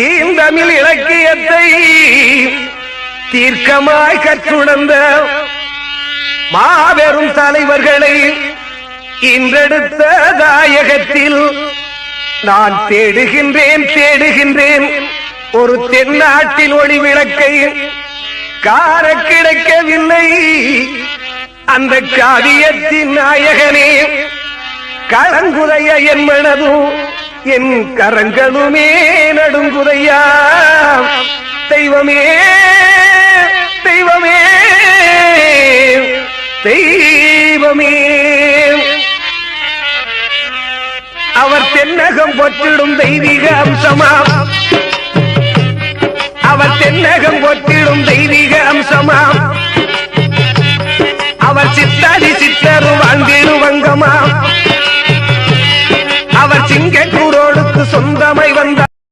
தீந்தமிழ் இலக்கியத்தை தீர்க்கமாய் கற்றுணர்ந்த மாபெரும் தலைவர்களை இன்றெடுத்த தாயகத்தில் நான் தேடுகின்றேன் தேடுகின்றேன். ஒரு தென்னாட்டில் ஒளி விளக்கை கார கிடைக்கவில்லை அந்த காவியத்தின் நாயகனே களங்குதைய என் மனதும் என் கரங்களுமே நடுங்குதையா? தெய்வமே தெய்வமே தெய்வமே. அவர் தென்னகம் பொற்றிடும் தெய்வீக அம்சமா? அவர் தென்னகம் பொற்றிடும் தெய்வீக அம்சமா? அவர் சித்தாதி சித்தரும் வாழ்ந்திடுவங்கமா அவர் சிங்கக்கூரோடுக்கு சொந்தமை வந்த